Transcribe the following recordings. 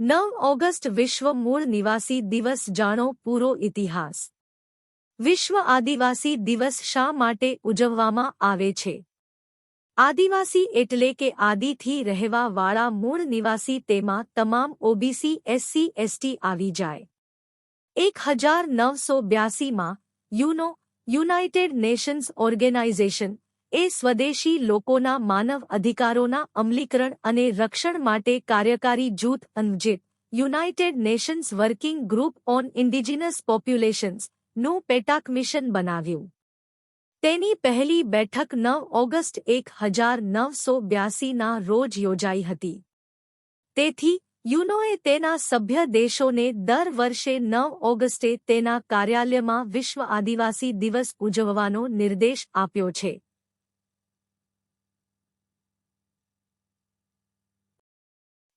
નવ ઓગસ્ટ વિશ્વ મૂળ નિવાસી દિવસ જાણો પૂરો ઇતિહાસ. વિશ્વ આદિવાસી દિવસ શા માટે ઉજવવામાં આવે છે? આદિવાસી એટલે કે આદિથી રહેવાવાળા મૂળ નિવાસી તેમાં તમામ ઓબીસી, એસસી, એસટી આવી જાય. એક હજાર નવસો બ્યાસીમાં યુનો, યુનાઇટેડ નેશન્સ ઓર્ગેનાઇઝેશન એ સ્વદેશી લોકોના માનવ અધિકારોના અમલીકરણ અને રક્ષણ માટે કાર્યકારી જૂથ અનજિત United Nations working group on indigenous પોપ્યુલેશન્સનું પેટાક મિશન બનાવ્યું. તેની પહેલી બેઠક નવ ઓગસ્ટ એક હજાર નવસો બ્યાસીના રોજ યોજાઈ હતી. તેથી, યુનોએ તેના સભ્ય દેશોને દર વર્ષે નવ ઓગસ્ટે તેના કાર્યાલયમાં વિશ્વ આદિવાસી દિવસ ઉજવવાનો નિર્દેશ આપ્યો છે.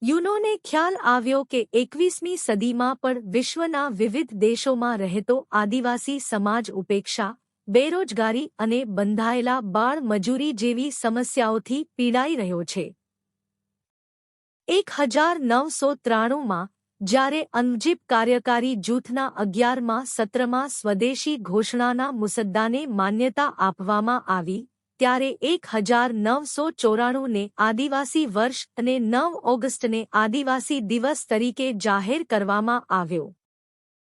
યુનોને ખ્યાલ આવ્યો કે એકવીસમી સદીમાં પણ વિશ્વના વિવિધ દેશોમાં રહેતો આદિવાસી સમાજ ઉપેક્ષા, બેરોજગારી અને બંધાયેલા બાળ મજૂરી જેવી સમસ્યાઓથી પીડાઈ રહ્યો છે. એક હજાર નવસો ત્રાણુંમાં, જ્યારે અંજીપ કાર્યકારી જૂથના અગિયારમાં સત્રમાં સ્વદેશી ઘોષણાના મુસદ્દાને માન્યતા આપવામાં આવી ત્યારે એક હજાર નવસો ચોરાણુંને આદિવાસી વર્ષ અને નવ ઓગસ્ટને આદિવાસી દિવસ તરીકે જાહેર કરવામાં આવ્યો.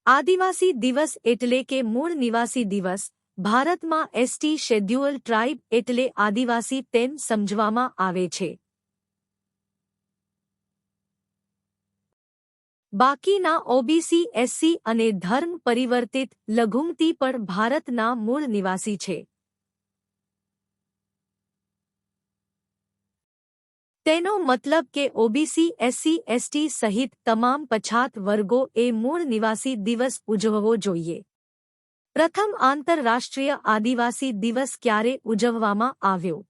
આદિવાસી દિવસ એટલે કે મૂળ નિવાસી દિવસ, ભારતમાં એસટી શેડ્યુઅલ ટ્રાઇબ એટલે આદિવાસી તેમ સમજવામાં આવે છે. બાકીના ઓબીસી, એસસી અને ધર્મ પરિવર્તિત, લઘુમતી પણ ભારતના મૂળ નિવાસી છે. તેનો મતલબ કે ઓબીસી, એસસી, એસટી સહિત તમામ પછાત વર્ગો એ મૂળ નિવાસી દિવસ ઉજવવો જોઈએ. પ્રથમ આંતરરાષ્ટ્રીય આદિવાસી દિવસ ક્યારે ઉજવવામાં આવ્યો?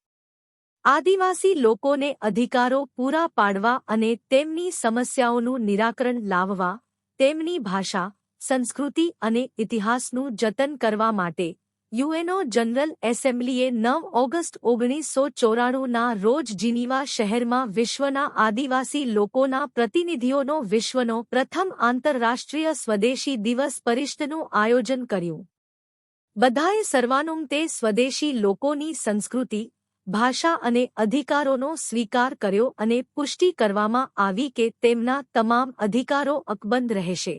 આદિવાસી લોકોને અધિકારો પૂરા પાડવા અને તેમની સમસ્યાઓનું નિરાકરણ લાવવા, તેમની ભાષા, સંસ્કૃતિ અને ઇતિહાસનું જતન કરવા માટે યુએનઓ જનરલ એસેમ્બલીએ નવ ઓગસ્ટ ઓગણીસો ચોરાણુંના રોજ જીનીવા શહેરમાં વિશ્વના આદિવાસી લોકોના પ્રતિનિધિઓનો વિશ્વનો પ્રથમ આંતરરાષ્ટ્રીય સ્વદેશી દિવસ પરિષદનું આયોજન કર્યું. બધાએ સર્વાનુમતે સ્વદેશી લોકોની સંસ્કૃતિ, ભાષા અને અધિકારોનો સ્વીકાર કર્યો અને પુષ્ટિ કરવામાં આવી કે તેમના તમામ અધિકારો અકબંધ રહેશે.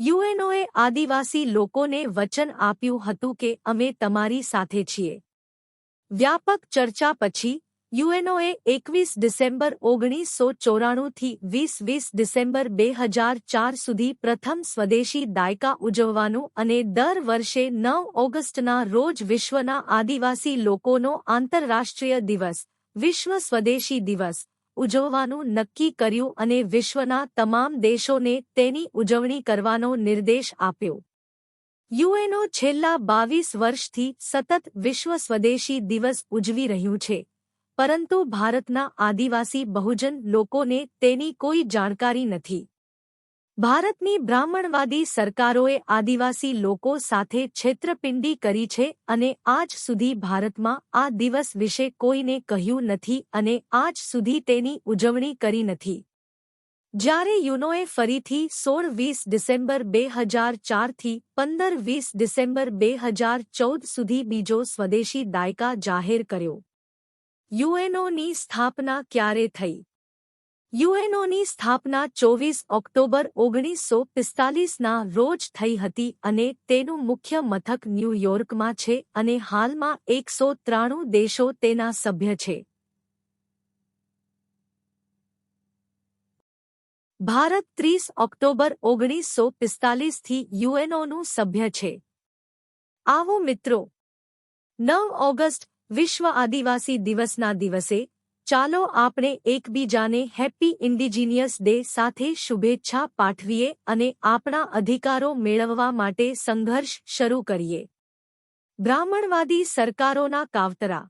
યુએનઓએ આદિવાસી લોકોને વચન આપ્યું હતું કે અમે તમારી સાથે છીએ. વ્યાપક ચર્ચા પછી, યુએનઓએ એકવીસ ડિસેમ્બર ઓગણીસો ચોરાણુંથી વીસ વીસ ડિસેમ્બર બે હજાર ચાર સુધી પ્રથમ સ્વદેશી દાયકા ઉજવવાનું અને દર વર્ષે નવ ઓગસ્ટના રોજ વિશ્વના આદિવાસી લોકોનો આંતરરાષ્ટ્રીય દિવસ, વિશ્વ સ્વદેશી દિવસ ઉજવવાનું નક્કી કર્યું અને વિશ્વના તમામ દેશોને તેની ઉજવણી કરવાનો નિર્દેશ આપ્યો. યુએનઓ છેલ્લા બાવીસ વર્ષથી સતત વિશ્વ સ્વદેશી દિવસ ઉજવી રહ્યું છે, પરંતુ ભારતના આદિવાસી બહુજન લોકોને તેની કોઈ જાણકારી નથી. ભારતની બ્રાહ્મણવાદી સરકારોએ આદિવાસી લોકો સાથે છેતરપિંડી કરી છે અને આજ સુધી ભારતમાં આ દિવસ વિશે કોઈને કહ્યું નથી અને આજ સુધી તેની ઉજવણી કરી નથી. જ્યારે યુનોએ ફરીથી સોળ વીસ ડિસેમ્બર બે હજાર ચારથી પંદર વીસ ડિસેમ્બર બે હજાર ચૌદ સુધી બીજો સ્વદેશી દાયકા જાહેર કર્યો. યુએનઓની સ્થાપના ક્યારે થઈ? યુએનઓની સ્થાપના ચોવીસ ઓક્ટોબર ઓગણીસો પિસ્તાલીસના રોજ થઈ હતી અને તેનું મુખ્ય મથક ન્યૂયોર્કમાં છે અને હાલમાં એકસો ત્રાણું દેશો તેના સભ્ય છે. ભારત ત્રીસ ઓક્ટોબર ઓગણીસો પિસ્તાલીસથી યુએનઓનું સભ્ય છે. આવો મિત્રો, નવ ઓગસ્ટ વિશ્વ આદિવાસી દિવસના દિવસે ચાલો આપણે એકબીજાને હેપી ઇન્ડિજીનિયસ ડે સાથે શુભેચ્છા પાઠવીએ અને આપણા અધિકારો મેળવવા માટે સંઘર્ષ શરૂ કરીએ. બ્રાહ્મણવાદી સરકારોના કાવતરા.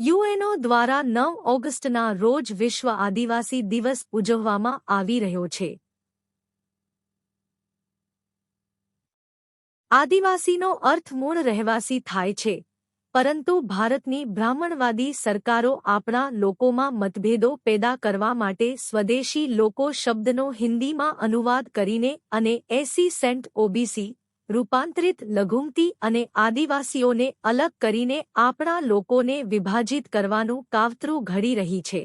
યુએનઓ દ્વારા નવ ઓગસ્ટના રોજ વિશ્વ આદિવાસી દિવસ ઉજવવામાં આવી રહ્યો છે. આદિવાસીનો અર્થ મૂળ રહેવાસી થાય છે. પરંતુ ભારતની બ્રાહ્મણવાદી સરકારો આપણા લોકોમાં મતભેદો પેદા કરવા માટે સ્વદેશી લોકો શબ્દનો હિન્દીમાં અનુવાદ કરીને અને એસી સેન્ટ ઓબીસી, રૂપાંતરિત લઘુમતી અને આદિવાસીઓને અલગ કરીને આપણા લોકોને વિભાજિત કરવાનું કાવતરું ઘડી રહી છે.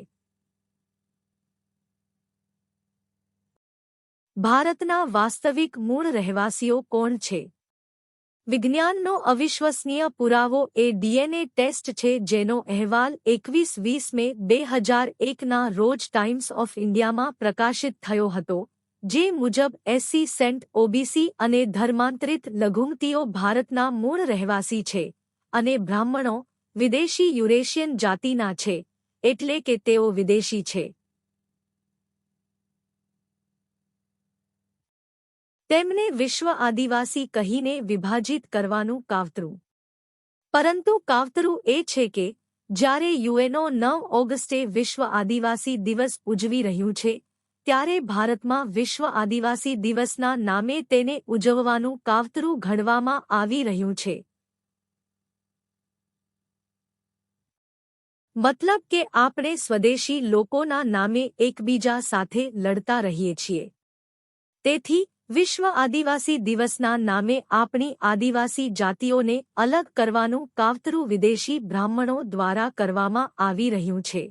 ભારતના વાસ્તવિક મૂળ રહેવાસીઓ કોણ છે? વિજ્ઞાનનો અવિશ્વસનીય પુરાવો એ ડીએનએ ટેસ્ટ છે જેનો અહેવાલ એકવીસ વીસ મે બે હજાર એકના રોજ ટાઇમ્સ ઓફ ઇન્ડિયામાં પ્રકાશિત થયો હતો, જે મુજબ એસસી સેન્ટ ઓબીસી અને ધર્માંતરિત લઘુમતીઓ ભારતના મૂળ રહેવાસી છે અને બ્રાહ્મણો વિદેશી યુરેશિયન જાતિના છે, એટલે કે તેઓ વિદેશી છે. તેમને વિશ્વ આદિવાસી કહીને વિભાજિત કરવાનું કાવતરું. પરંતુ કાવતરું એ છે કે, જ્યારે યુએનઓ નવ ઓગસ્ટે વિશ્વ આદિવાસી દિવસ ઉજવી રહ્યું છે, ત્યારે ભારતમાં વિશ્વ આદિવાસી દિવસના નામે તેને ઉજવવાનું કાવતરું ઘડવામાં આવી રહ્યું છે. મતલબ કે આપણે સ્વદેશી લોકોના નામે એકબીજા સાથે લડતા રહીએ છીએ. તેથી વિશ્વ આદિવાસી દિવસના નામે આપણી આદિવાસી જાતિઓને અલગ કરવાનું કાવતરું વિદેશી બ્રાહ્મણો દ્વારા કરવામાં આવી રહ્યું છે.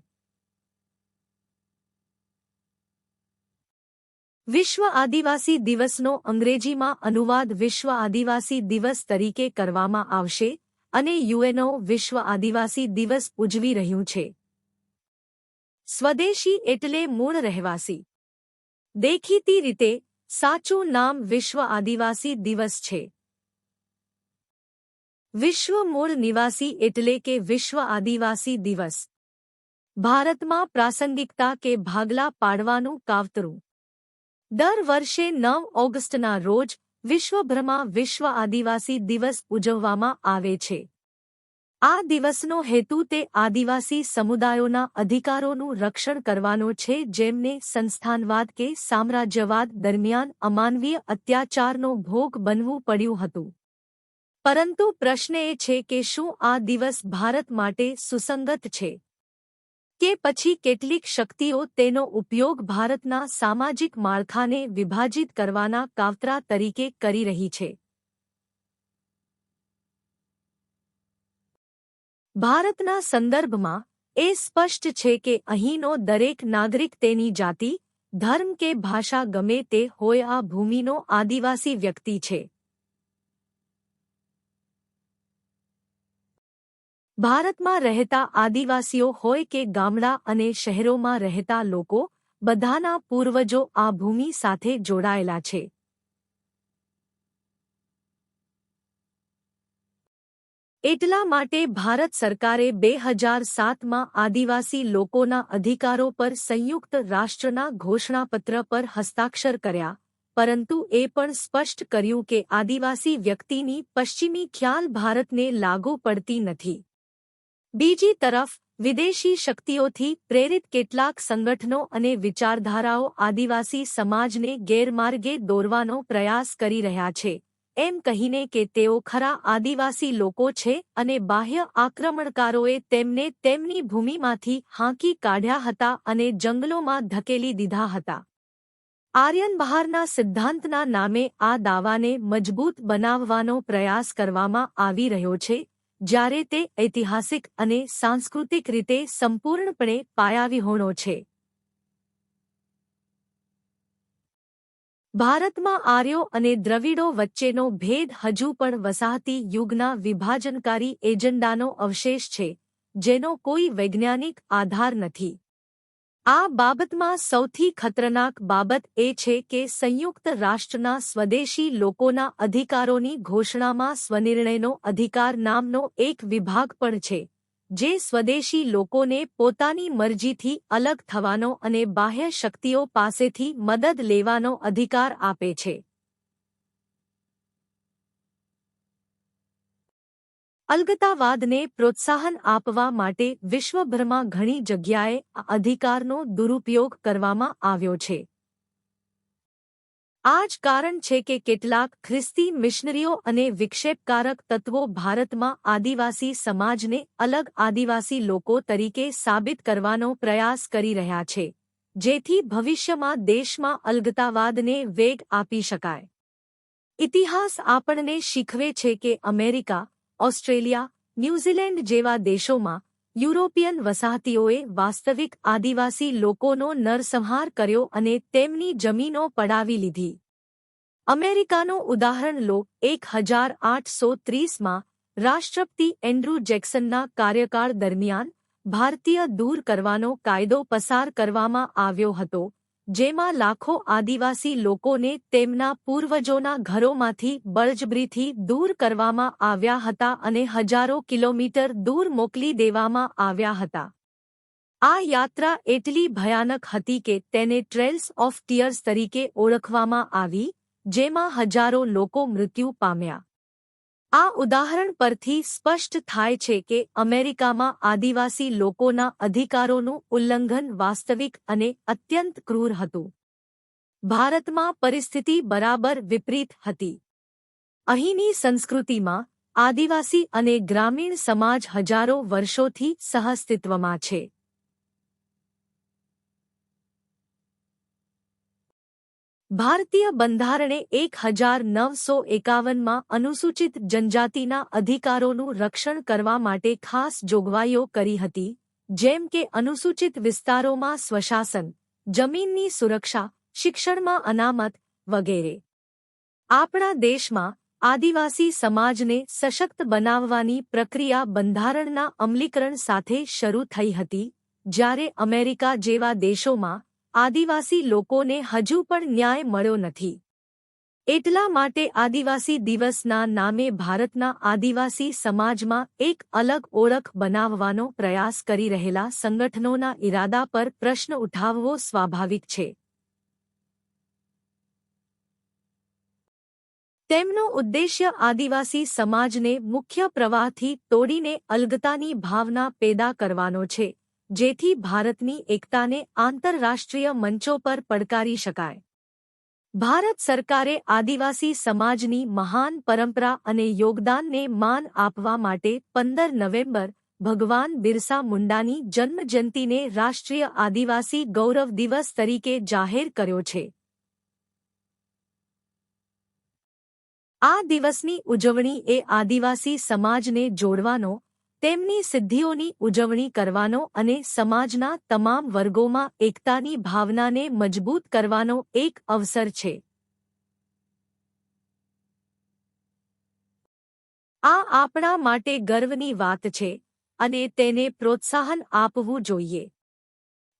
વિશ્વ આદિવાસી દિવસનો અંગ્રેજીમાં અનુવાદ વિશ્વ આદિવાસી દિવસ તરીકે કરવામાં આવશે અને યુએનઓ વિશ્વ આદિવાસી દિવસ ઉજવી રહ્યું છે. સ્વદેશી એટલે મૂળ રહેવાસી. દેખીતી રીતે સાચું નામ વિશ્વ આદિવાસી દિવસ છે. વિશ્વ મૂળ નિવાસી એટલે કે વિશ્વ આદિવાસી દિવસ. ભારતમાં પ્રાસંગિકતા કે ભાગલા પાડવાનું કાવતરું. દર વર્ષે નવ ઓગસ્ટના રોજ વિશ્વભરમાં વિશ્વ આદિવાસી દિવસ ઉજવવામાં આવે છે. આ દિવસનો હેતુ તે આદિવાસી સમુદાયોના અધિકારોનું રક્ષણ કરવાનો છે જેમને સંસ્થાનવાદ કે સામ્રાજ્યવાદ દરમિયાન અમાનવીય અત્યાચારનો ભોગ બનવું પડ્યું હતું. પરંતુ પ્રશ્ન એ છે કે શું આ દિવસ ભારત માટે સુસંગત છે? કે પછી કેટલીક શક્તિઓ તેનો ઉપયોગ ભારતના સામાજિક માળખાને વિભાજિત કરવાના કાવતરા તરીકે કરી રહી છે? ભારતના સંદર્ભમાં, એ સ્પષ્ટ છે કે અહીંનો દરેક નાગરિક તેની જાતિ, ધર્મ કે ભાષા ગમે તે હોય આ ભૂમિનો આદિવાસી વ્યક્તિ છે. ભારતમાં રહેતા આદિવાસીઓ હોય કે ગામડા અને શહેરોમાં રહેતા લોકો, બધાના પૂર્વજો આ ભૂમિ સાથે જોડાયેલા છે. એટલા માટે ભારત સરકારે બે હજાર સાતમાં આદિવાસી લોકોના અધિકારો પર સંયુક્ત રાષ્ટ્રના ઘોષણાપત્ર પર હસ્તાક્ષર કર્યા, પરંતુ એ પણ સ્પષ્ટ કર્યું કે આદિવાસી વ્યક્તિની પશ્ચિમી ખ્યાલ ભારતને લાગુ પડતી નથી. બીજી તરફ, વિદેશી શક્તિઓથી પ્રેરિત કેટલાક સંગઠનો અને વિચારધારાઓ આદિવાસી સમાજને ગેરમાર્ગે દોરવાનો પ્રયાસ કરી રહ્યા છે. એમ કહીને કે તેઓ ખરા આદિવાસી લોકો છે અને બાહ્ય આક્રમણકારોએ તેમને તેમની ભૂમિમાંથી હાંકી કાઢ્યા હતા અને જંગલોમાં ધકેલી દીધા હતા. આર્યન બહારના સિદ્ધાંતના નામે આ દાવાને મજબૂત બનાવવાનો પ્રયાસ કરવામાં આવી રહ્યો છે, જ્યારે તે ઐતિહાસિક અને સાંસ્કૃતિક રીતે સંપૂર્ણપણે પાયાવિહોણો છે. ભારતમાં આર્યો અને દ્રવિડો વચ્ચેનો ભેદ હજુ પણ વસાહતી યુગના વિભાજનકારી એજન્ડાનો અવશેષ છે, જેનો કોઈ વૈજ્ઞાનિક આધાર નથી. આ બાબતમાં સૌથી ખતરનાક બાબત એ છે કે સંયુક્ત રાષ્ટ્રના સ્વદેશી લોકોના અધિકારોની ઘોષણામાં સ્વનિર્ણયનો અધિકાર નામનો એક વિભાગ પણ છે. જે સ્વદેશી લોકોને પોતાની મરજીથી અલગ થવાનો અને બાહ્ય શક્તિઓ પાસેથી મદદ લેવાનો અધિકાર આપે છે. અલગતાવાદને પ્રોત્સાહન આપવા માટે વિશ્વભરમાં ઘણી જગ્યાએ આ અધિકારનો દુરુપયોગ કરવામાં આવ્યો છે. આ જ કારણ છે કે કેટલાક ખ્રિસ્તી મિશનરીઓ અને વિક્ષેપકારક તત્વો ભારતમાં આદિવાસી સમાજને અલગ આદિવાસી લોકો તરીકે સાબિત કરવાનો પ્રયાસ કરી રહ્યા છે, જેથી ભવિષ્યમાં દેશમાં અલગતાવાદને વેગ આપી શકાય. ઇતિહાસ આપણને શીખવે છે કે અમેરિકા, ઓસ્ટ્રેલિયા, ન્યૂઝીલેન્ડ જેવા દેશોમાં યુરોપિયન વસાહતીઓએ વાસ્તવિક આદિવાસી લોકોનો નરસંહાર કર્યો અને તેમની જમીનો પડાવી લીધી. અમેરિકાનું ઉદાહરણ લો, એક હજાર આઠસો ત્રીસમાં રાષ્ટ્રપતિ એન્ડ્રુ જેક્સનના કાર્યકાળ દરમિયાન ભારતીય દૂર કરવાનો કાયદો પસાર કરવામાં આવ્યો હતો. જેમાં લાખો આદિવાસી લોકોને તેમના પૂર્વજોના ઘરોમાંથી બળજબરીથી દૂર કરવામાં આવ્યા હતા અને હજારો કિલોમીટર દૂર મોકલી દેવામાં આવ્યા હતા. આ યાત્રા એટલી ભયાનક હતી કે તેને ટ્રેલ્સ ઓફ ટીયર્સ તરીકે ઓળખવામાં આવી, જેમાં હજારો લોકો મૃત્યુ પામ્યા. આ ઉદાહરણ પરથી સ્પષ્ટ થાય છે કે અમેરિકામાં આદિવાસી લોકોના અધિકારોનું ઉલ્લંઘન વાસ્તવિક અને અત્યંત ક્રૂર હતું. ભારતમાં પરિસ્થિતિ બરાબર વિપરીત હતી. અહીંની સંસ્કૃતિમાં આદિવાસી અને ગ્રામીણ સમાજ હજારો વર્ષોથી સહઅસ્તિત્વમાં છે. ભારતીય બંધારણે એક હજાર નવસો એકાવનમાં અનુસૂચિત જનજાતિના અધિકારોનું રક્ષણ કરવા માટે ખાસ જોગવાઈઓ કરી હતી, જેમ કે અનુસૂચિત વિસ્તારોમાં સ્વશાસન, જમીનની સુરક્ષા, શિક્ષણમાં અનામત વગેરે. આપણા દેશમાં આદિવાસી સમાજને સશક્ત બનાવવાની પ્રક્રિયા બંધારણના અમલીકરણ સાથે શરૂ થઈ હતી, જ્યારે અમેરિકા જેવા દેશોમાં આદિવાસી લોકોને હજુ પણ ન્યાય મળ્યો નથી. એટલા માટે આદિવાસી દિવસના નામે ભારતના આદિવાસી સમાજમાં એક અલગ ઓળખ બનાવવાનો પ્રયાસ કરી રહેલા સંગઠનોના ઇરાદા પર પ્રશ્ન ઉઠાવવો સ્વાભાવિક છે. તેમનો ઉદ્દેશ્ય આદિવાસી સમાજને મુખ્ય પ્રવાહથી તોડીને અલગતાની ભાવના પેદા કરવાનો છે. જેથી ભારતની એકતાને આંતરરાષ્ટ્રીય મંચો પર પડકારી શકાય. ભારત સરકારે આદિવાસી સમાજની મહાન પરંપરા અને યોગદાનને માન આપવા માટે પંદર નવેમ્બર ભગવાન બિરસા મુંડાની જન્મજયંતિને રાષ્ટ્રીય આદિવાસી ગૌરવ દિવસ તરીકે જાહેર કર્યો છે. આ દિવસની ઉજવણી એ આદિવાસી સમાજને જોડવાનો તેમની સિદ્ધિઓની ઉજવણી કરવાનો અને સમાજના તમામ વર્ગોમાં એકતાની ભાવનાને મજબૂત કરવાનો એક અવસર છે. આ આપણા માટે ગર્વની વાત છે અને તેને પ્રોત્સાહન આપવું જોઈએ.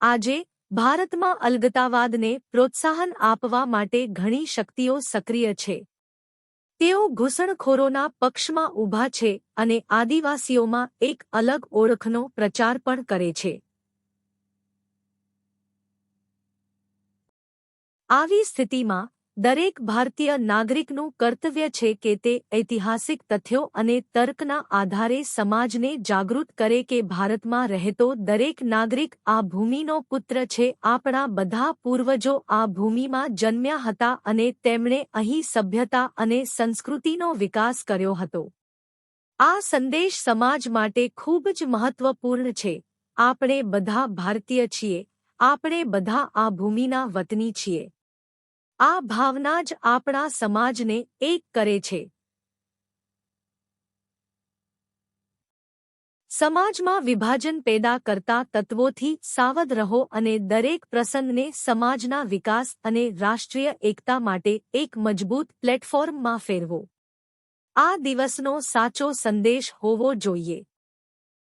આજે ભારતમાં અલગતાવાદને પ્રોત્સાહન આપવા માટે ઘણી શક્તિઓ સક્રિય છે. તેઓ ઘૂસણખોરોના પક્ષમાં ઊભા છે અને આદિવાસીઓમાં એક અલગ ઓળખનો પ્રચાર પણ કરે છે. આવી સ્થિતિમાં દરેક ભારતીય નાગરિકનું કર્તવ્ય છે કે તે ઐતિહાસિક તથ્યો અને તર્કના આધારે સમાજને જાગૃત કરે કે ભારતમાં રહેતો દરેક નાગરિક આ ભૂમિનો પુત્ર છે. આપણા બધા પૂર્વજો આ ભૂમિમાં જન્મ્યા હતા અને તેમણે અહીં સભ્યતા અને સંસ્કૃતિનો વિકાસ કર્યો હતો. આ સંદેશ સમાજ માટે ખૂબ જ મહત્વપૂર્ણ છે. આપણે બધા ભારતીય છીએ. આપણે બધા આ ભૂમિના વતની છીએ. આ ભાવના જ આપણા સમાજને એક કરે છે. સમાજમાં વિભાજન પેદા કરતા તત્વોથી સાવધ રહો અને દરેક પ્રસંગને સમાજના વિકાસ અને રાષ્ટ્રીય એકતા માટે એક મજબૂત પ્લેટફોર્મમાં ફેરવો. આ દિવસનો સાચો સંદેશ હોવો જોઈએ.